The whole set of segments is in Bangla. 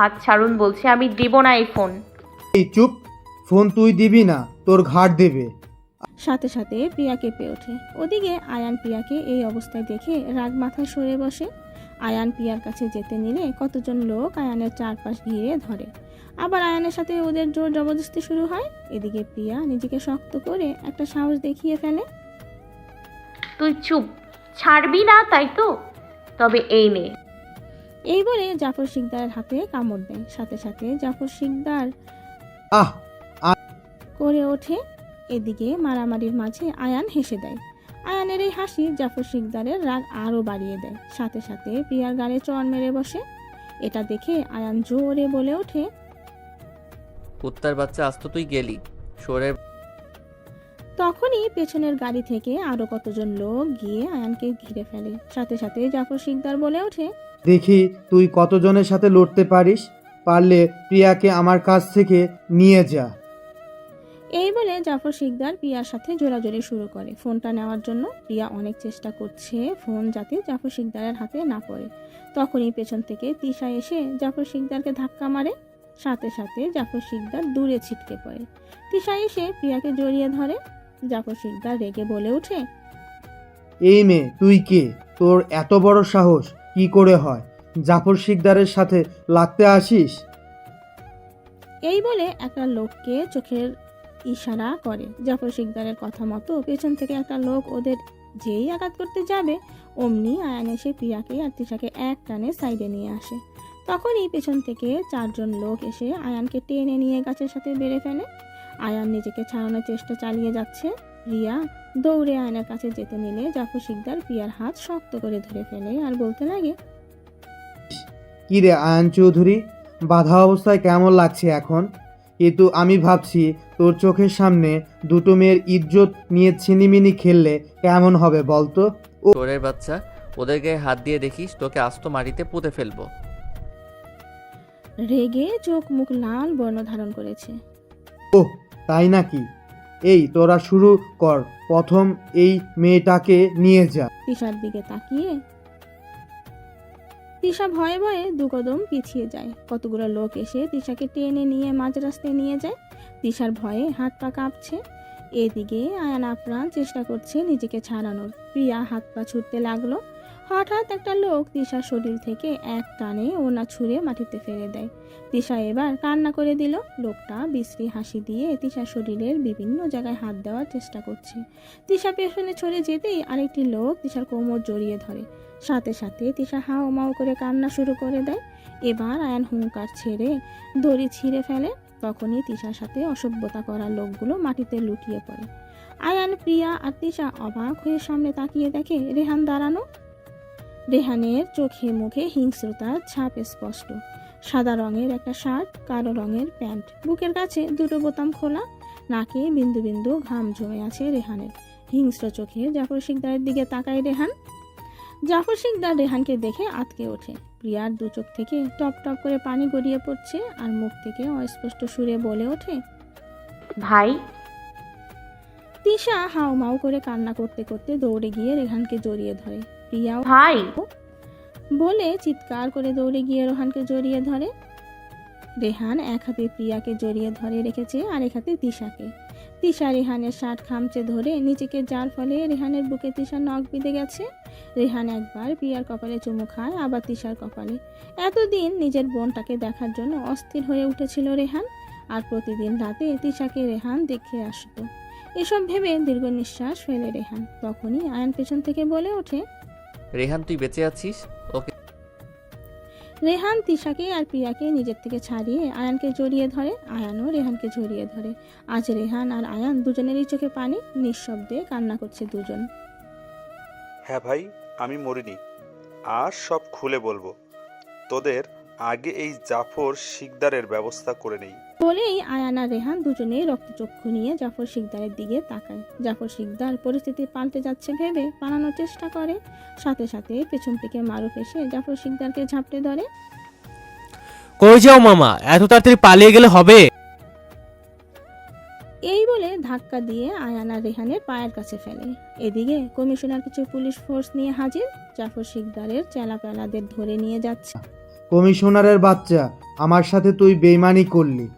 হাত ছাড়ুন বলছে আমি দেব না এই ফোন। এই চুপ ফোন তুই দিবি না তোর ঘাট দেবে। সাথে সাথে প্রিয়া কেঁপে ওঠে। ওদিকে আয়ান প্রিয়াকে এই অবস্থায় দেখে রাগ মাথায় সরে বসে। আয়ান প্রিয়ার কাছে যেতে নিলে কতজন লোক আয়ানের চারপাশ ঘিরে ধরে। আবার আয়ানের সাথে ওদের জোর জবরদস্তি শুরু হয়। এদিকে প্রিয়া নিজেকে শক্ত করে একটা সাহস দেখিয়ে ফেলে। তুই চুপ ছাড়বি না তাই তো? তবে এই নে এই বলে জাফর শিকদারের হাতে কামড় দেয়। সাথে সাথে জাফর শিকদার আহ করে ওঠে। এদিকে মারামারির মাঝে আয়ান হেসে দেয়। আয়ানের এই হাসি জাফর শিকদারের রাগ আরও বাড়িয়ে দেয়। সাথে সাথে প্রিয়ার গালে চড় মেরে বসে। এটা দেখে আয়ান জোরে বলে ওঠে কুত্তার বাচ্চা আজ তো তুই গেলি। শোরের তখনই পেছনের গাড়ি থেকে আরও কতজন লোক গিয়ে আয়ানকে ঘিরে ফেলে। সাথে সাথে জাফর শিকদার বলে ওঠে দেখি তুই কতজনের সাথে লড়তে পারিস? পারলে প্রিয়াকে আমার কাছ থেকে নিয়ে যা। এই বলে জাফর শিকদার প্রিয়ার সাথে জোরাজোরি শুরু করে। ফোনটা নেওয়ার জন্য প্রিয়া অনেক চেষ্টা করছে ফোন যাতে জাফর শিকদারের হাতে না পড়ে। তখনই পেছন থেকে তিশা এসে জাফর শিকদারকে ধাক্কা মারে। সাথে সাথে জাফর শিকদার দূরে ছিটকে পড়ে। তিশা এসে প্রিয়াকে জড়িয়ে ধরে। জাফর শিকদার রেগে বলে ওঠে এই মেয়ে তুই কে? তোর এত বড় সাহস। কি করে হয়? জাফর শিকদারের সাথে লাগতে আসিস? এই বলে একটা লোককে চোখের ইশারা করে। জাফর শিকদারের কথা মতো পেছন থেকে একটা লোক ওদের যেই আঘাত করতে যাবে, অমনি আয়ান এসে প্রিয়াকে আর তিশাকে এক টানে সাইডে নিয়ে আসে। তখনই পেছন থেকে চারজন লোক এসে আয়ানকে টেনে নিয়ে গাছের সাথে বেড়ে ফেলে। আয়ান নিজেকে ছাড়ানোর চেষ্টা চালিয়ে যাচ্ছে। রিয়া দৌড়ে আয়নার কাছে যেতে নিলে জাফর শিকদার পিয়ার হাত শক্ত করে ধরে ফেলে আর বলতে লাগে কি রে আয়ন চৌধুরী? বাধা অবস্থায় কেমন লাগছে এখন? কিন্তু আমি ভাবছি তোর চোখের সামনে দুটো মেয়ের ইজ্জত নিয়ে ছিনিমিনি খেললে কেমন হবে বলতো? শোরের বাচ্চা ওদের গায়ে হাত দিয়ে দেখিস তোকে আস্ত মাটিতে পুঁতে ফেলব। রেগে চোখ মুখ লাল বর্ণ ধারণ করেছে। ওহ তাই নাকি? এই তোরা শুরু কর, প্রথম এই মেয়েটাকে নিয়ে যা। তিশার দিকে তাকিয়ে তিশা ভয়ে ভয়ে দু কদম পিছিয়ে যায়। কতগুলো লোক এসে তিশাকে টেনে নিয়ে মাঝ রাস্তায় নিয়ে যায়। তিশার ভয়ে হাত পা কাঁপছে। এদিকে আয়ান আপ্রাণ চেষ্টা করছে নিজেকে ছাড়ানোর। প্রিয়া হাত পা ছুটতে লাগল। হঠাৎ একটা লোক তিশার শরীর থেকে এক টানে ওনা ছুঁড়ে মাটিতে ফেলে দেয়। তিশা এবার কান্না করে দিল। লোকটা বিশ্রী হাসি দিয়ে তিশার শরীরের বিভিন্ন জায়গায় হাত দেওয়ার চেষ্টা করছে। তিশা পেছনে ছড়ে যেতেই আরেকটি লোক তিশার কোমর জড়িয়ে ধরে। সাথে সাথে তিশা হাও মাও করে কান্না শুরু করে দেয়। এবার আয়ান হুঙ্কার ছেড়ে দড়ি ছিঁড়ে ফেলে। তখনই তিশার সাথে অসভ্যতা করা লোকগুলো মাটিতে লুটিয়ে পড়ে। আয়ান, প্রিয়া আর তিশা অবাক হয়ে সামনে তাকিয়ে দেখে রেহান দাঁড়ানো রেহানের চোখে মুখে হিংস্রতার ছাপ স্পষ্ট। সাদা রঙের একটা শার্ট কালো রঙের প্যান্ট। বুকের কাছে দুটো বোতাম খোলা নাকে বিন্দু বিন্দু ঘাম জমে আছে রেহানের। হিংস্র চোখে জাফর শিকদারের দিকে তাকায় রেহান। জাফর শিকদার রেহানকে দেখে আটকে ওঠে। প্রিয়ার দু চোখ থেকে টপ টপ করে পানি গড়িয়ে পড়ছে আর মুখ থেকে অস্পষ্ট সুরে বলে ওঠে ভাই। তিশা হাও মাও করে কান্না করতে করতে দৌড়ে গিয়ে রেহানকে জড়িয়ে ধরে। প্রিয়াও ভাই বলে চিৎকার করে দৌড়ে গিয়ে রোহানকে জড়িয়ে ধরে। রেহান এক হাতে প্রিয়াকে জড়িয়ে ধরে রেখেছে আর এক হাতে তিশাকে। তিশা রেহানের শার্ট খামচে ধরে নিজেকে যার ফলে রেহানের বুকে তিশা নখ বিঁধে গেছে। রেহান একবার প্রিয়ার কপালে চুমু খায় আবার তিশার কপালে। এতদিন নিজের বোনটাকে দেখার জন্য অস্থির হয়ে উঠেছিল রেহান আর প্রতিদিন রাতে তিশাকে রেহান দেখে আসতো। এসব ভেবে দীর্ঘ নিঃশ্বাস ফেলে রেহান। তখনই আয়ন পেছন থেকে বলে ওঠে রেহান তুই বেঁচে আছিস? ওকে। রেহান তিশাকে আর প্রিয়াকে নিজের থেকে ছাড়িয়ে আয়ানকে জড়িয়ে ধরে। আয়ানও রেহানকে জড়িয়ে ধরে। আজ রেহান আর আয়ান দুজনেরই চোখে পানি নিঃশব্দে কান্না করছে দুজন। হ্যাঁ ভাই আমি মরিনি। আর সব খুলে বলব। তোদের আগে এই জাফর শিকদারের ব্যবস্থা করে নেই। বলেই আয়ান রেহান দুজনেই রক্তচক্ষু নিয়ে জাফর শিকদারের দিকে তাকায়। জাফর শিকদার পরিস্থিতি পাল্টে যাচ্ছে ভেবে পালানোর চেষ্টা করে। সাথে সাথে পেছন থেকে মারুফ এসে জাফর শিকদারকে ঝাপটে ধরে। কই যাও মামা এত তাড়াতাড়ি পালিয়ে গেলে হবে? এই বলে ধাক্কা দিয়ে আয়ানা রেহানের পায়ের কাছে ফেলে। এদিকে কমিশনার কিছু পুলিশ ফোর্স নিয়ে হাজির। জাফর শিকদারের চেলাপেলাদের ধরে নিয়ে যাচ্ছে। কমিশনারের বাচ্চা, আমার সাথে তুই বেইমানি করলি।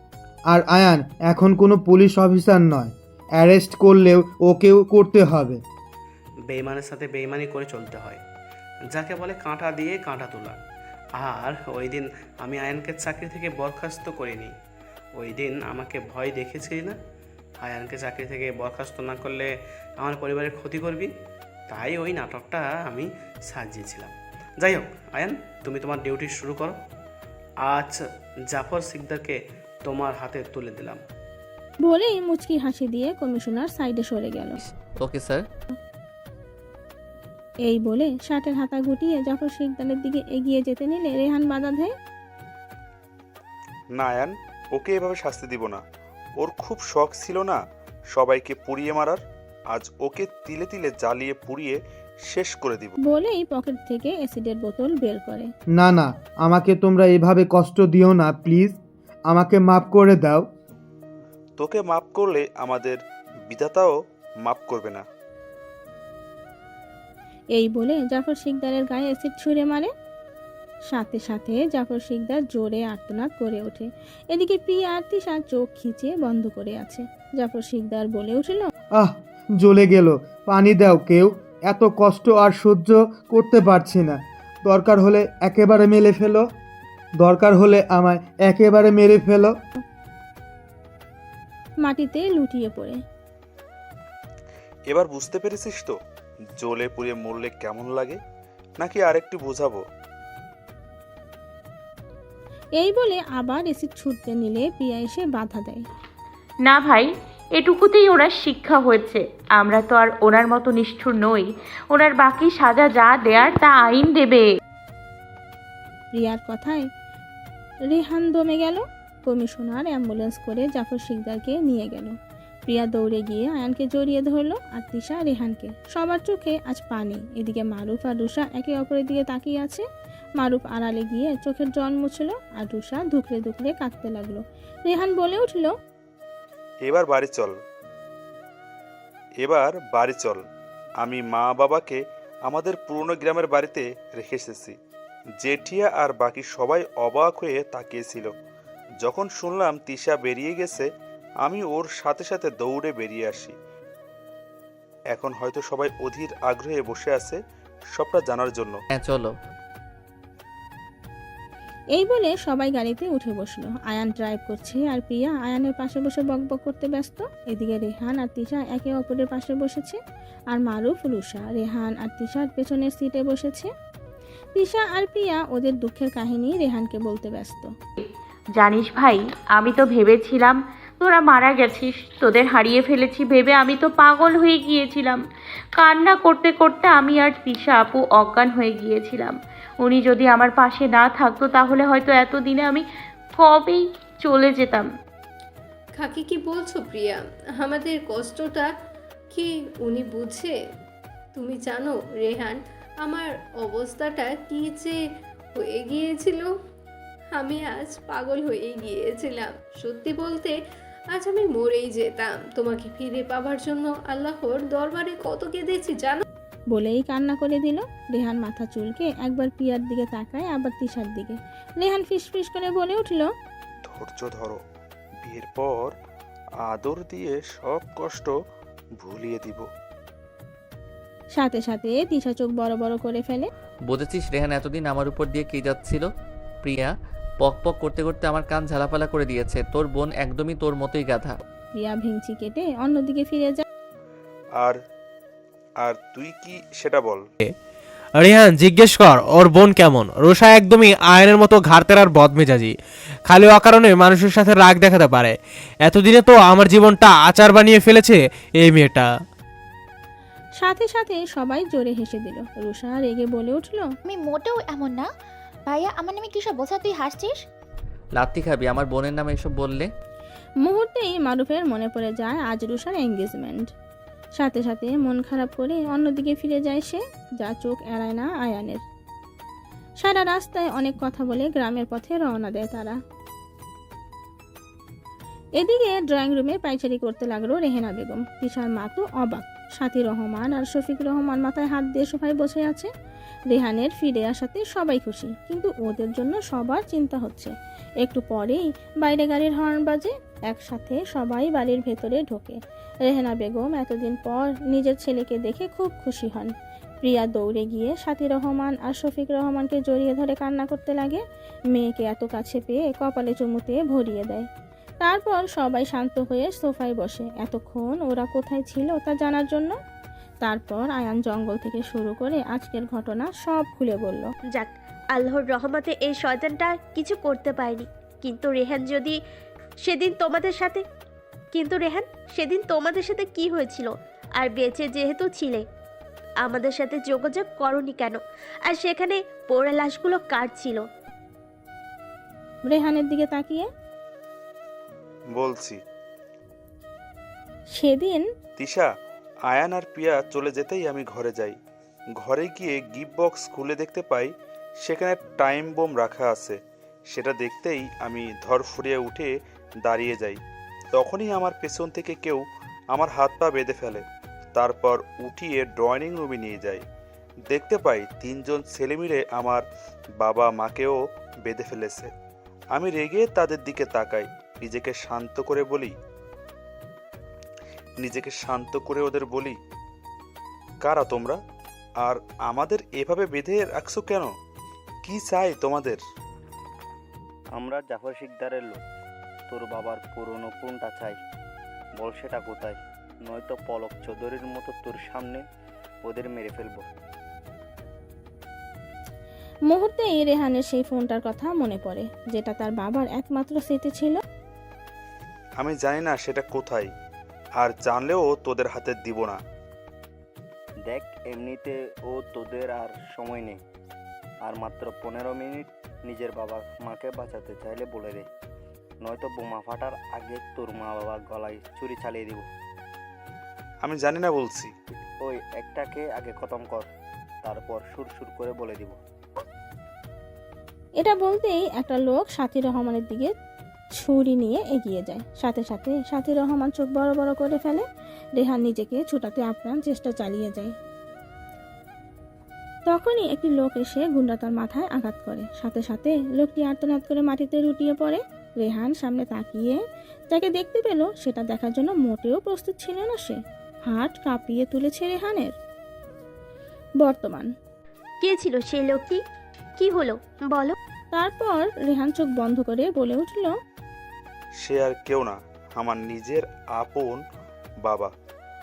আর আয়ান, এখন কোনো পুলিশ অফিসার নয়। অ্যারেস্ট করলেও ওকেও করতে হবে। বেইমানের সাথে বেইমানি করে চলতে হয়। যাকে বলে কাঁটা দিয়ে কাঁটা তোলা। আর ওই দিন আমি আয়ানকে চাকরি থেকে বরখাস্ত করিনি। ওই দিন আমাকে ভয় দেখেছিলি না? আয়ানকে চাকরি থেকে বরখাস্ত না করলে আমার পরিবারের ক্ষতি করবি? তাই ওই নাটকটা আমি সাজিয়েছিলাম। যাই হোক আয়ান তুমি তোমার ডিউটি শুরু করো। আজ জাফর সিকদারকে তোমার হাতে তুলে দিলাম। বলেই মুচকি হাসি দিয়ে কমিশনার সাইডে সরে গেল। Okay sir. এই বলে শার্টের হাতা গুটিয়ে জাফর সিকদারের দিকে এগিয়ে যেতে নিলে রেহান বাধা দেয়। না আয়ান ওকে এভাবে শাস্তি দিব না। ওর খুব শখ ছিল না সবাইকে পুড়িয়ে মারার। আজ ওকে তিলে তিলে জ্বালিয়ে পুড়িয়ে শেষ করে দিব। বলেই পকেট থেকে অ্যাসিডের বোতল বের করে। না না আমাকে তোমরা এভাবে কষ্ট দিও না প্লিজ। আমাকে মাফ করে দাও। তোকে মাপ করলে আমাদের বিধাতাও মাপ করবে না। এই বলে জাফর শিকদারের গায়ে অ্যাসিড ছুঁড়ে মারে। সাথে সাথে জাফর শিকদার জোরে আর্তনাদ করে ওঠে। এদিকে প্রিয়া আর তিশা চোখ খিচে বন্ধ করে আছে। জাফর শিকদার বলে উঠল আহ জ্বলে গেল। পানি দাও কেউ। এত কষ্ট আর সহ্য করতে পারছি না। দরকার হলে একেবারে মেলে ফেলো। দরকার হলে আমায় একেবারে মেরে ফেলো। মাটিতে লুটিয়ে পড়ে। এবার বুঝতে পেরেছিস তো জ্বলে পুড়িয়ে মরলে কেমন লাগে? নাকি আরেকটু বোঝাবো? এই বলে আবার অ্যাসিড ছুটতে নিলে প্রিয়া এসে বাধা দেয়। না ভাই এটুকুতেই ওনার শিক্ষা হয়েছে। আমরা তো আর ওনার মতো নিষ্ঠুর নই। ওনার বাকি সাজা যা দেয়ার তা আইন দেবে। প্রিয়ার কথায় রেহান দমে গেল। কমিশনার অ্যাম্বুলেন্স করে জাফর শিকদারকে নিয়ে গেল। প্রিয়া দৌড়ে গিয়ে আয়ানকে জড়িয়ে ধরলো আর তিশা রেহানকে। সবার চোখে আজ পানি এদিকে মারুফ আর রুষা একে অপরের দিকে তাকিয়ে আছে। মারুফ আড়ালে গিয়ে চোখের জল মুছল আর রুষা ধুকরে ধুকরে কাঁদতে লাগল। রেহান বলে উঠল এবার বাড়ি চল। এবার বাড়ি চল। আমি মা বাবাকে আমাদের পুরনো গ্রামের বাড়িতে রেখে এসেছি। জেঠিয়া আর বাকি সবাই অবাক হয়ে তাকিয়েছিল যখন শুনলাম তিশা বেরিয়ে গেছে, আমি ওর সাথে সাথে দৌড়ে বেরিয়ে আসি। এখন হয়তো সবাই অধীর আগ্রহে বসে আছে সবটা জানার জন্য। হ্যাঁ চলো। এই বলে সবাই গাড়িতে উঠে বসল। আয়ান ড্রাইভ করছে আর প্রিয়া আয়ানের পাশে বসে বকবক করতে ব্যস্ত। এদিকে রেহান আর তিশা একে অপরের পাশে বসেছে আর মারুফ রুষা রেহান আর তিশার পেছনের সিটে বসেছে। তিশা আর প্রিয়া ওদের দুঃখের কাহিনী রেহানকে বলতে ব্যস্ত। জানিস ভাই, আমি তো ভেবেছিলাম তোরা মারা গেছিস, তোদের হারিয়ে ফেলেছি ভেবে আমি তো পাগল হয়ে গিয়েছিলাম। কান্না করতে করতে আমি আর তিশা আপু অজ্ঞান হয়ে গিয়েছিলাম। উনি যদি আমার পাশে না থাকতো, তাহলে হয়তো এতদিনে আমি কবেই চলে যেতাম। খাকি কি বলছো প্রিয়া? আমাদের কষ্টটা কি উনি বুঝে? তুমি জানো, রেহান, আমার অবস্থাটা কি যে হয়ে গিয়েছিল? আমি আজ পাগল হয়ে গিয়েছিলাম। সত্যি বলতে, আজ আমি মরেই যেতাম। তোমাকে ফিরে পাবার জন্য আল্লাহর দরবারে কত কেঁদেছি, জানো? বলেই কান্না করে দিল। রেহান মাথা চুলকে একবার পিয়ার দিকে তাকায় আবার তিশার দিকে। রেহান ফিসফিস করে বলে উঠল ধৈর্য ধরো। বিয়ের পর আদর দিয়ে সব কষ্ট ভুলিয়ে দিব। সাথে সাথে তিশা চোখ বড় বড় করে ফেলে। বুঝেছিস রেহান এতদিন আমার উপর দিয়ে কে যাচ্ছিল? প্রিয়া পক পক করতে করতে আমার কান ঝালাপালা করে দিয়েছে। তোর বোন একদমই তোর মতোই গাধা। প্রিয়া ভেঙচি কেটে অন্যদিকে ফিরে যায়। আর আর তুই কি সেটা বল। রেহান জিজ্ঞেস কর ওর বোন কেমন? রোষা একদমই আয়নের মতো ঘাড়তের আর বদমেজাজি। খালি অকারণে মানুষের সাথে রাগ দেখাতে পারে। এতদিনে তো আমার জীবনটা আচার বানিয়ে ফেলেছে এই মেয়েটা। সাথে সাথে সবাই জোরে হেসে দিল। রুষা রেগে বলে উঠল আমি মোটেও এমন না। ভাইয়া আমার নামে কিসব বোঝা তুই হাসছিস? লাত্তি খাবি আমার বোনের নামে এসব বললে? মুহূর্তেই মারুফের মনে পড়ে যায় আজ রুষার এঙ্গেজমেন্ট সাথে সাথে মন খারাপ করে অন্যদিকে ফিরে যায় সে, যা চোখ এড়ায় না আয়ানের। সারা রাস্তায় অনেক কথা বলে গ্রামের পথে রওনা দেয় তারা। এদিকে ড্রয়িং রুমে পাইচারি করতে লাগল রেহেনা বেগম। তিশার মা তো অবাক। সাথী রহমান আর শফিক রহমান মাথায় হাত দিয়ে সোফায় বসে আছে। রেহানের ফিরে আসাতে সবাই খুশি, কিন্তু ওদের জন্য সবার চিন্তা হচ্ছে। একটু পরেই বাইরে গাড়ির হর্ন বাজে, একসাথে সবাই বাড়ির ভেতরে ঢোকে। রেহানা বেগম এতদিন পর নিজের ছেলেকে দেখে খুব খুশি হন। প্রিয়া দৌড়ে গিয়ে সাথী রহমান আর শফিক রহমানকে জড়িয়ে ধরে কান্না করতে লাগে। মেয়েকে এত কাছে পেয়ে কপালে চুমুতে ভরিয়ে দেয়। তারপর সবাই শান্ত হয়ে সোফায় বসে। এতক্ষণ ওরা কোথায় ছিল তা জানার জন্য তারপর আয়ান জঙ্গল থেকে শুরু করে আজকের ঘটনা সব খুলে বলল। যাক আল্লাহর রহমতে এই শয়তানটা কিছু করতে পারেনি। কিন্তু রেহান যদি সেদিন তোমাদের সাথে কিন্তু রেহান সেদিন তোমাদের সাথে কি হয়েছিল? আর বেঁচে যেহেতু ছিলে আমাদের সাথে যোগাযোগ করনি কেন? আর সেখানে পোড়া লাশগুলো কার ছিল? রেহানের দিকে তাকিয়ে বলছি। সেদিন তিশা? আয়ান আর পিয়া চলে যেতেই আমি ঘরে যাই। ঘরে গিয়ে গিফট বক্স খুলে দেখতে পাই, সেখানে টাইম বোম রাখা আছে। সেটা দেখতেই আমি ধরফুরিয়ে উঠে দাঁড়িয়ে যাই। তখনই আমার পেছন থেকে কেউ আমার হাত পা বেঁধে ফেলে। তারপর উঠিয়ে ড্রয়িং রুমে নিয়ে যায় দেখতে পাই তিনজন ছেলে মিলে আমার বাবা মাকেও বেঁধে ফেলেছে। আমি রেগে তাদের দিকে তাকাই, নিজেকে শান্ত করে বলি নিজেকে শান্ত করে ওদের বলি কারা তোমরা? আর আমাদের এভাবে বেঁধে রাখছো কেন? কি চাই তোমাদের? আমরা জাফর শিকদারের লোক। তোর বাবার পুরনো কোনটা চাই। বল সেটা কোথায়? নয়তো পলক চৌধুরীর মতো তোর সামনে ওদের মেরে ফেলব। এই রেহানের সেই ফোনটার কথা মনে পড়ে যেটা তার বাবার একমাত্র স্মৃতি ছিল। আমি জানি না সেটা কোথায়। আর জানলেও তোদের হাতে দিব না। দেখ এমনিতে ও তোদের আর সময় নেই। আর মাত্র পনেরো মিনিট নিজের বাবা মাকে বাঁচাতে চাইলে বলে দে। নয়তো বোমা ফাটার আগে তোর মা বাবা গলায় চুরি চালিয়ে দিব। আমি জানি না বলছি। ওই একটাকে আগে খতম কর তারপর সুর সুর করে বলে দিব। এটা বলতেই একটা লোক সাথী রহমানের দিকে ছুরি নিয়ে এগিয়ে যায়। সাথে সাথে সাথী রহমান চোখ বড় বড় করে ফেলে। রেহান নিজেকে ছুটাতে আপ্রাণ চেষ্টা চালিয়ে যায়। তখনই একটি লোক এসে গুন্ডা তার মাথায় আঘাত করে। সাথে সাথে লোকটি আর্তনাদ করে মাটিতে লুটিয়ে পড়ে। রেহান সামনে তাকিয়ে যাকে দেখতে পেল সেটা দেখার জন্য মোটেও প্রস্তুত ছিল না সে। হাট কাঁপিয়ে তুলেছে রেহানের। বর্তমান। কে ছিল সেই লোকটি? কি হলো? বলো। তারপর রেহান চোখ বন্ধ করে বলে উঠল সে আর কেউ না আমার নিজের আপন বাবা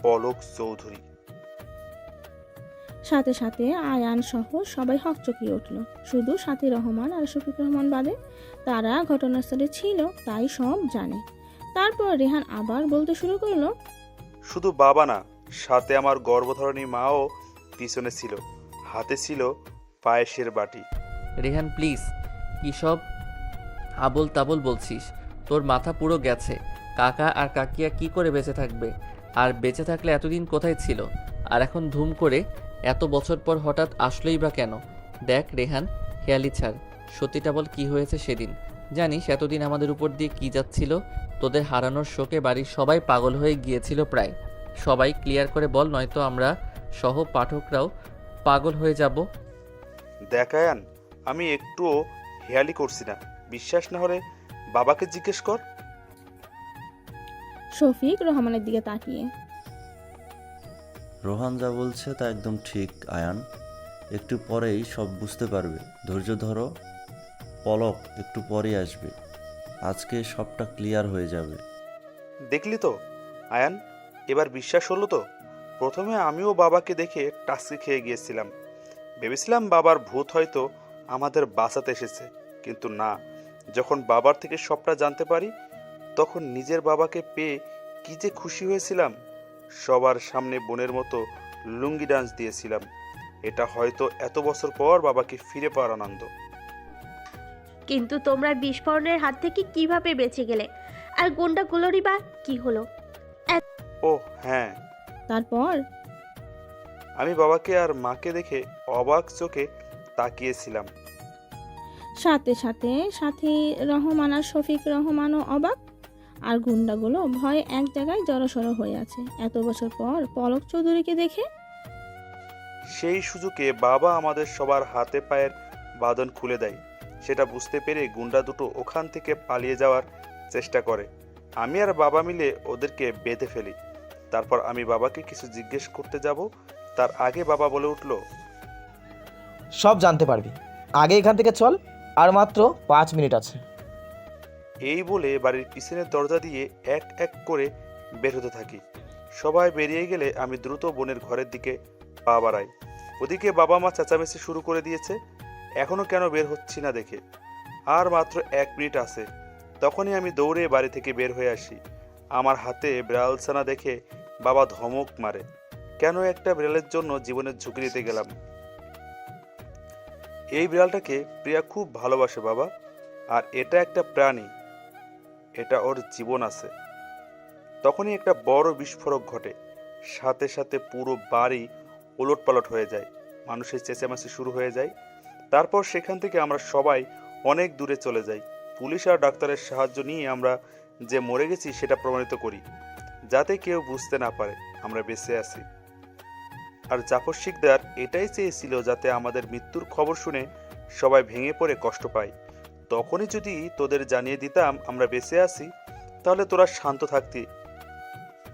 পলক চৌধুরী। সাথে সাথে আয়ান সহ সবাই হকচকিয়ে উঠল। শুধু সাথী রহমান আর শফিক রহমান বাদে তারা ঘটনাস্থলে ছিল তাই সব জানে। তারপর রেহান আবার বলতে শুরু করল শুধু বাবা না সাথে আমার গর্ভধারণী মাও পিছনে ছিল হাতে ছিল পায়েসের বাটি। রেহান প্লিজ কী সব আবল তাবল বলছিস? তোর মাথা পুরো গেছে। কাকা আর কাকিয়া কি করে বেঁচে থাকবে? আর বেঁচে থাকলে এতদিন কোথায় ছিল? আর এখন ধুম করে এত বছর পর হঠাৎ আসলেই বা কেন? দেখ রেহান, খেয়ালি ছাড়। সত্যিটা বল কি হয়েছে সেদিন? জানিস এতদিন আমাদের উপর দিয়ে কি যাচ্ছিল? তোদের হারানোর শোকে বাড়ির সবাই পাগল হয়ে গিয়েছিল প্রায়। সবাই ক্লিয়ার করে বল, নয়তো আমরা সহ পাঠকরাও পাগল হয়ে যাব। দেখায়ান আমি একটুও হেয়ালি করছি না। বিশ্বাস না হলে বাবাকে জিজ্ঞেস কর। শফিক রহমানের দিকে তাকিয়ে। রোহান যা বলছে তা একদম ঠিক আয়ান। একটু পরেই সব বুঝতে পারবে। ধৈর্য ধরো। পলক একটু পরেই আসবে। আজকে সবটা ক্লিয়ার হয়ে যাবে। দেখলি তো? আয়ান এবার বিশ্বাস হলো তো? প্রথমে আমিও বাবাকে দেখে টাস্কি খেয়ে গিয়েছিলাম। ভেবেছিলাম বাবার ভূত হয়তো আমাদের বাঁচাতে এসেছে কিন্তু না। যখন বাবার থেকে সবটা জানতে পারি তখন নিজের বাবাকে পেয়ে কি যে খুশি হয়েছিলাম সবার সামনে বোনের মতো লুঙ্গি ডান্স দিয়েছিলাম। এটা হয়তো এত বছর পর বাবাকে ফিরে পাওয়ার আনন্দ। কিন্তু তোমরা বিস্ফোরণের হাত থেকে কীভাবে বেঁচে গেলে? আর গুন্ডাগুলোরই বা কি হলো? ও হ্যাঁ। তারপর? আমি বাবাকে আর মাকে দেখে অবাক চোখে তাকিয়েছিলাম। সাথে সাথে সাথী রহমান আর শফিক রহমানও অবাক। আর গুন্ডাগুলো ভয়ে এক জায়গায় জড়সড় হয়ে আছে। এত বছর পর পলক চৌধুরীকে দেখে সেই সুযোগে বাবা আমাদের সবার হাতে পায়ের বাঁধন খুলে দেয়। সেটা বুঝতে পেরে গুন্ডা দুটো ওখান থেকে পালিয়ে যাওয়ার চেষ্টা করে। আমি আর বাবা মিলে ওদেরকে বেঁধে ফেলি। তারপর আমি বাবাকে কিছু জিজ্ঞেস করতে যাব। তার আগে বাবা বলে উঠল সব জানতে পারবি। আগে এখান থেকে চল আর মাত্র পাঁচ মিনিট আছে। এই বলে বাড়ির পিছনের দরজা দিয়ে এক এক করে বের হতে থাকি। সবাই বেরিয়ে গেলে আমি দ্রুত বোনের ঘরের দিকে পা বাড়াই। ওদিকে বাবা মা চেঁচামেচি শুরু করে দিয়েছে এখনও কেন বের হচ্ছি না দেখে। আর মাত্র এক মিনিট আছে, তখনই আমি দৌড়ে বাড়ি থেকে বের হয়ে আসি। আমার হাতে বিড়ালছানা দেখে বাবা ধমক মারে। কেন একটা বিড়ালের জন্য জীবনের ঝুঁকি নিতে গেলাম? এই বিড়ালটাকে প্রিয়া খুব ভালোবাসে, বাবা। আর এটা একটা প্রাণী। এটা ওর জীবন আছে। তখনই একটা বড় বিস্ফোরক ঘটে। সাথে সাথে পুরো বাড়ি ওলটপালট হয়ে যায়। মানুষের চেঁচামেচি শুরু হয়ে যায়। তারপর সেখান থেকে আমরা সবাই অনেক দূরে চলে যাই। পুলিশ আর ডাক্তারের সাহায্য নিয়ে আমরা যে মরে গেছি সেটা প্রমাণিত করি। যাতে কেউ বুঝতে না পারে, আমরা বেঁচে আছি। আর জাফর শিকদার এটাই চেয়েছিল যাতে আমাদের মৃত্যুর খবর শুনে সবাই ভেঙে পড়ে কষ্ট পায়। তখনই যদি তোদের জানিয়ে দিতাম আমরা বেঁচে আছি, তাহলে তোরা শান্ত থাকতি।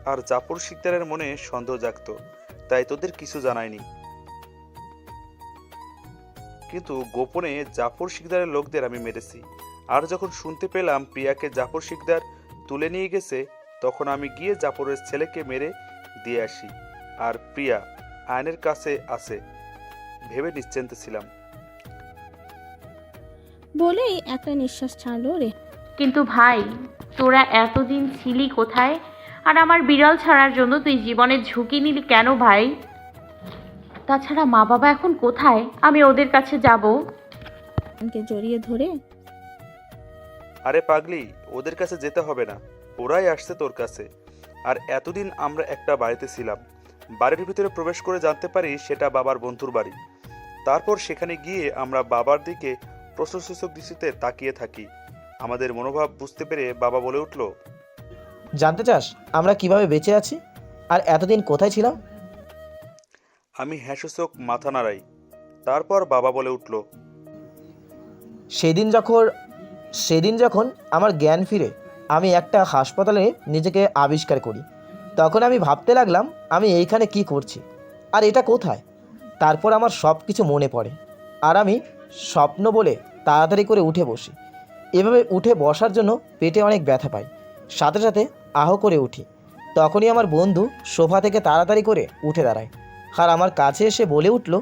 আর জাফর শিকদারের মনে সন্দেহ জাগত, তাই তোদের কিছু জানায়নি। কিন্তু গোপনে জাফর শিকদারের লোকদের আমি মেরেছি। আর যখন শুনতে পেলাম প্রিয়াকে জাফর শিকদার তুলে নিয়ে গেছে, তখন আমি গিয়ে জাফরের ছেলেকে মেরে দিয়ে আসি। আর প্রিয়া আয়নের কাছে আছে ভেবে নিশ্চিন্ত ছিলাম। বলেই একটা নিঃশ্বাস ছাড়লো রে। কিন্তু ভাই তোরা এতদিন ছিলি কোথায়? আর আমার বিড়াল ছাড়ার জন্য তুই জীবনের ঝুঁকি নিলি কেন ভাই? তাছাড়া মা বাবা এখন কোথায়? আমি ওদের কাছে যাব। কে জড়িয়ে ধরে। আরে পাগলি ওদের কাছে যেতে হবে না। ওরাই আসছে তোর কাছে। আর এতদিন আমরা একটা বাড়িতে ছিলাম। বাড়ির ভিতরে প্রবেশ করে জানতে পারি সেটা বাবার বন্ধুর বাড়ি। তারপর সেখানে গিয়ে আমরা বাবার দিকে প্রশংসক দৃষ্টিতে তাকিয়ে থাকি। আমাদের মনোভাব বুঝতে পেরে বাবা বলে উঠল জানতে চাস আমরা কীভাবে বেঁচে আছি? আর এতদিন কোথায় ছিলাম? আমি হ্যাসূচক মাথা নাড়াই। তারপর বাবা বলে উঠল সেদিন যখন সেদিন যখন আমার জ্ঞান ফিরে আমি একটা হাসপাতালে নিজেকে আবিষ্কার করি। তখন আমি ভাবতে লাগলাম আমি এইখানে কি করছি? আর এটা কোথায়? তারপর আমার সব কিছু মনে পড়ে। আর আমি স্বপ্ন বলে তাড়াতাড়ি করে উঠে বসি। এভাবে উঠে বসার জন্য পেটে অনেক ব্যথা পাই। সাথে সাথে আহ করে উঠি। তখনই আমার বন্ধু সোফা থেকে তাড়াতাড়ি করে উঠে দাঁড়ায়। আর আমার কাছে এসে বলে উঠল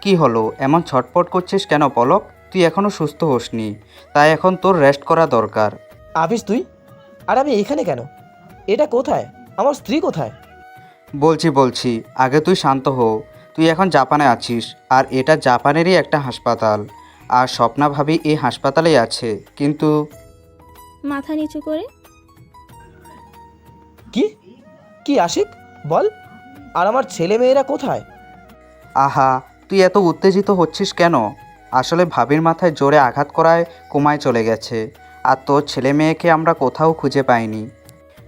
কি হলো? এমন ছটপট করছিস কেন পলক? তুই এখনও সুস্থ হোসনি। তাই এখন তোর রেস্ট করা দরকার। আফিস তুই? আর আমি এইখানে কেন? এটা কোথায়? আমার স্ত্রী কোথায়? বলছি বলছি আগে তুই শান্ত হো তুই এখন জাপানে আছিস আর এটা জাপানেরই একটা হাসপাতাল। আর স্বপ্না ভাবি এই হাসপাতালেই আছে কিন্তু মাথা নিচু করে। কি? কি আশিক? বল। আর আমার ছেলে মেয়েরা কোথায়? আহা তুই এত উত্তেজিত হচ্ছিস কেন? আসলে ভাবির মাথায় জোরে আঘাত করায় কোমায় চলে গেছে। আর তোর ছেলে মেয়েকে আমরা কোথাও খুঁজে পাইনি।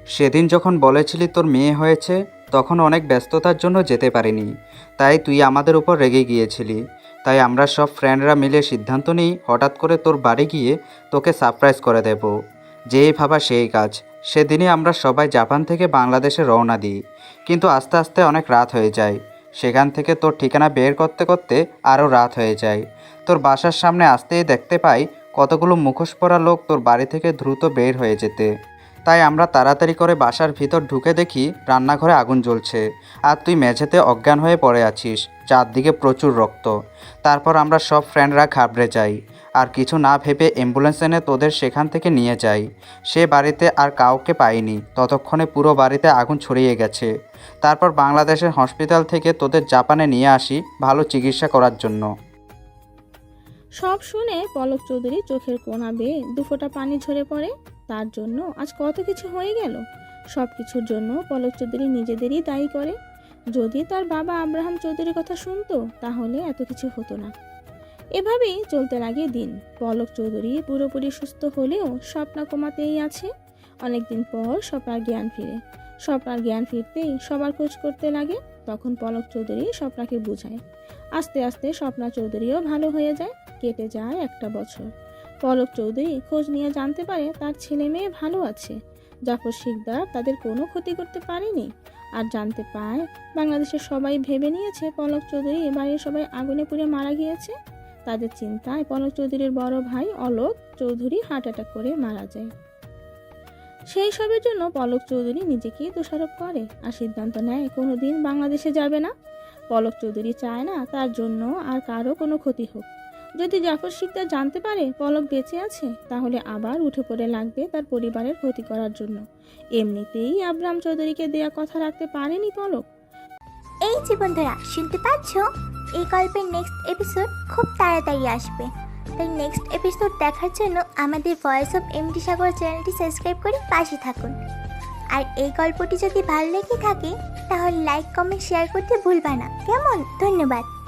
সেদিন যখন বলেছিলি তোর মেয়ে হয়েছে, তখন অনেক ব্যস্ততার জন্য যেতে পারিনি। তাই তুই আমাদের উপর রেগে গিয়েছিলি। তাই আমরা সব ফ্রেন্ডরা মিলে সিদ্ধান্ত নিই, হঠাৎ করে তোর বাড়ি গিয়ে তোকে সারপ্রাইজ করে দেব। যেই ভাবা সেই কাজ। সেদিনই আমরা সবাই জাপান থেকে বাংলাদেশে রওনা দিই। কিন্তু আস্তে আস্তে অনেক রাত হয়ে যায়। সেখান থেকে তোর ঠিকানা বের করতে করতে আরও রাত হয়ে যায়। তোর বাসার সামনে আসতেই দেখতে পাই কতগুলো মুখোশ পরা লোক তোর বাড়ি থেকে দ্রুত বের হয়ে যেতে। তাই আমরা তাড়াতাড়ি করে বাসার ভিতর ঢুকে দেখি রান্নাঘরে আগুন জ্বলছে। আর তুই মেঝেতে অজ্ঞান হয়ে পড়ে আছিস, চারদিকে প্রচুর রক্ত। তারপর আমরা সব ফ্রেন্ডরা ঘাবড়ে যাই। আর কিছু না ভেবে অ্যাম্বুলেন্স এনে তোদের সেখান থেকে নিয়ে যাই। সে বাড়িতে আর কাউকে পাইনি। ততক্ষণে পুরো বাড়িতে আগুন ছড়িয়ে গেছে। তারপর বাংলাদেশের হসপিটাল থেকে তোদের জাপানে নিয়ে আসি ভালো চিকিৎসা করার জন্য। সব শুনে পলক চৌধুরী চোখের কোনা বেয়ে দুফোঁটা পানি ঝরে পড়ে। তার জন্য আজ কত কিছু হয়ে গেল? সব কিছুর জন্য পলক চৌধুরী নিজেদেরই দায়ী করে। যদি তার বাবা আব্রাহাম চৌধুরীর কথা শুনতো, তাহলে এত কিছু হতো না। এভাবেই চলতে লাগে দিন। পলক চৌধুরী পুরোপুরি সুস্থ হলেও স্বপ্না কমাতেই আছে। অনেকদিন পর সপার জ্ঞান ফিরে। স্বপ্নার জ্ঞান ফিরতেই সবার খোঁজ করতে লাগে। তখন পলক চৌধুরী স্বপ্নাকে বুঝায়। আস্তে আস্তে স্বপ্না চৌধুরীও ভালো হয়ে যায়, কেটে যায় একটা বছর। পলক চৌধুরী খোঁজ নিয়ে জানতে পারে তার ছেলে মেয়ে ভালো আছে। জাফর শিকদার তাদের কোনো ক্ষতি করতে পারেনি। আর জানতে পায়, বাংলাদেশের সবাই ভেবে নিয়েছে পলক চৌধুরী বাড়ির সবাই আগুনে পুড়ে মারা গিয়েছে। তাদের চিন্তায় পলক চৌধুরীর বড় ভাই অলোক চৌধুরী হার্ট অ্যাটাক করে মারা যায়। সেই সবের জন্য পলক চৌধুরী নিজেকেই দোষারোপ করে আর সিদ্ধান্ত নেয় কোনো দিন বাংলাদেশে যাবে না। পলক চৌধুরী চায় না তার জন্য আর কারও কোনো ক্ষতি হোক। যদি জাফর শিকদার জানতে পারে পলক বেঁচে আছে, তাহলে আবার উঠে পড়ে লাগবে তার পরিবারের ক্ষতি করার জন্য। এমনিতেই আব্রাম চৌধুরীকে দেয়া কথা রাখতে পারেনি পলক। এই যে বন্ধুরা, শুনতে পাচ্ছ? এই গল্পের নেক্সট এপিসোড খুব তাড়াতাড়ি আসবে। তাই নেক্সট এপিসোড দেখার জন্য আমাদের ভয়েস অফ এমডি সাগর চ্যানেলটি সাবস্ক্রাইব করে পাশে থাকুন। আর এই গল্পটি যদি ভালো লেগে থাকে, তাহলে লাইক কমেন্ট শেয়ার করতে ভুলবা না। কেমন? ধন্যবাদ।